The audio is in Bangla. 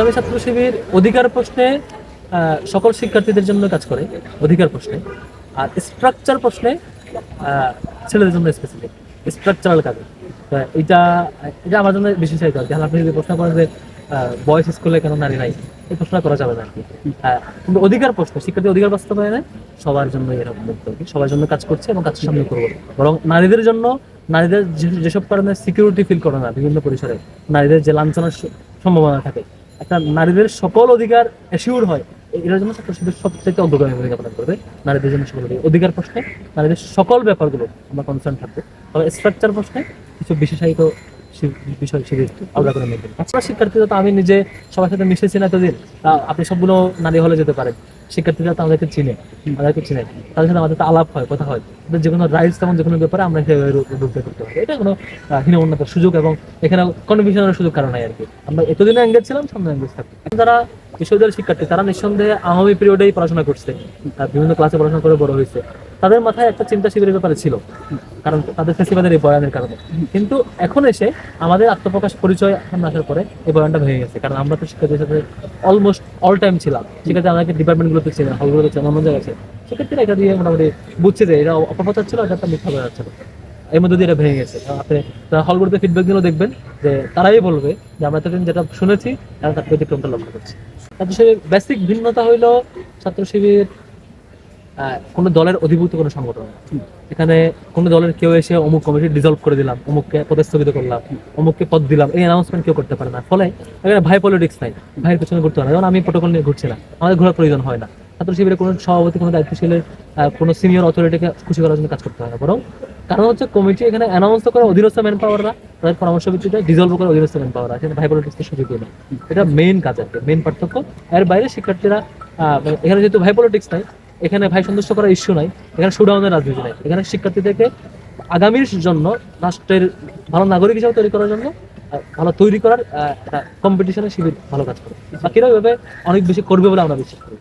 ইসলামী ছাত্র শিবির অধিকার প্রশ্নে সকল শিক্ষার্থীদের জন্য কাজ করে, অধিকার প্রশ্নে। আর স্ট্রাকচার প্রশ্নে ছেলেদের জন্য স্পেসিফিক স্ট্রাকচারাল কাজে। এটা এটা আমার জন্য বিশেষায়িত আর কি। আপনি যদি প্রশ্ন করেন যে বয়েস স্কুলে কেন নারী নাই, এই প্রশ্নটা করা যাবে না আর কি। কিন্তু অধিকার প্রশ্ন, শিক্ষার্থী অধিকার বাস্তবায়নে সবার জন্য এরকম সবার জন্য কাজ করছে এবং কাজ সামনে করব। বরং নারীদের জন্য, নারীদের যেসব কারণে সিকিউরিটি ফিল করে না বিভিন্ন পরিসরে, নারীদের যে লাঞ্ছনার সম্ভাবনা থাকে একটা নারীদের সকল অধিকার অ্যাসিউর হয় এ- এটার জন্য ছাত্র শিবির সবচেয়ে অগ্রগামী ভূমিকা পালন করবে নারীদের জন্য সকল অধিকার। প্রশ্নে, নারীদের সকল ব্যাপারগুলো আমরা কনসার্ন থাকব তবে স্ট্রাকচার প্রশ্নে কিছু বিশেষায়িত বিষয় শিবির আলাদা করে শিক্ষার্থীরা তো আমি নিজে সবার সাথে মিশেছি না এতদিন। আপনি সবগুলো নারী হলে যেতে পারেন। শিক্ষার্থীরা তো আমাদেরকে চিনে আমাদেরকে চিনে। তাদের সাথে আমাদের আলাপ হয়, কথা হয়। যে কোনো এবং যে কোনো ব্যাপারে আমরা করতে পারি। এটা কোনো হীনমন্যতার সুযোগ এবং এখানে কনভিশনের সুযোগ কারণ নাই আর কি। আমরা এতদিনে এঙ্গেজ ছিলাম, সামনে এঙ্গেজ থাকব। যারা বিশ্ববিদ্যালয়ের শিক্ষার্থী, তারা নিঃসন্দেহে আগামী পিরিয়ডেই পড়াশোনা করছে। বিভিন্ন ক্লাসে পড়াশোনা করে বড় হয়েছে। তাদের মাথায় একটা চিন্তা শিবিরের ব্যাপারে ছিল, কারণ তাদের ফেসিবাদের এই বয়ানের কারণে। কিন্তু এখন এসে আমাদের আত্মপ্রকাশ পরিচয় এখন আসার পরে এই বয়ানটা ভেঙে গেছে, কারণ আমরা তো শিক্ষার্থীর সাথে অলমোস্ট অল টাইম ছিলাম। সেক্ষেত্রে আমাদের ডিপার্টমেন্টগুলোতে ছিলেন হলগুলোতে ছিলেন অন্য জায়গায় ছিলেন সেক্ষেত্রে এটা দিয়ে মোটামুটি বুঝছে যে এটা অপপ্রচার ছিল, এটা একটা মিথ্যা বলা ছিল। এর মধ্যে দিয়ে এটা ভেঙে গেছে। আপনি হলগুলোতে ফিডব্যাকগুলো দেখবেন যে তারাই বলবে যে আমরা এতদিন যেটা শুনেছি, তারা তার ব্যতিক্রমটা লক্ষ্য করছি। ছাত্র শিবির বেসিক ভিন্নতা হইল ছাত্র শিবির কোনো দলের অধিভুক্ত কোনো সংগঠন। এখানে কোনো দলের কেউ এসে অমুক কমিটি ডিজলভ করে দিলাম, অমুককে পদস্থগিত করলাম, অমুককে পদ দিলাম, এই অ্যানাউন্সমেন্ট কেউ করতে পারে না। ফলে এখানে ভাই পলিটিক্স নাই, ভাইয়ের পেছনে ঘুরতে হয় না। যেমন আমি প্রোটোকল নিয়ে ঘুরছি না আমাদের ঘোরার প্রয়োজন হয় না। ছাত্র শিবিরে কোনো সভাপতি, কোনো দায়িত্বশীলের কোনো সিনিয়র অথরিটিকে খুশি করার জন্য কাজ করতে হয় না। বরং কারণ হচ্ছে কমিটি এখানে অ্যানাউন্স করে অধীনস্থ ম্যান পাওয়াররা তাদের পরামর্শ ভিত্তিতে ডিজলভ করে অধীনস্থ ম্যান পাওয়াররা এখানে ভাই পলিটিক্সের সুযোগই নেই এটা মেইন কাজ আর মেইন পার্থক্য। এর বাইরে শিক্ষার্থীরা এখানে যেহেতু ভাই পলিটিক্স নাই এখানে ভাই সন্তুষ্ট করার ইস্যু নাই। এখানে সুডাউনের রাজনীতি নাই। এখানে শিক্ষার্থীদেরকে আগামীর জন্য রাষ্ট্রের ভালো নাগরিক হিসাবে তৈরি করার জন্য ভালো তৈরি করার কম্পিটিশনের শিবির ভালো কাজ করে। বাকিরা এভাবে অনেক বেশি করবে বলে আমরা বিশ্বাস করি।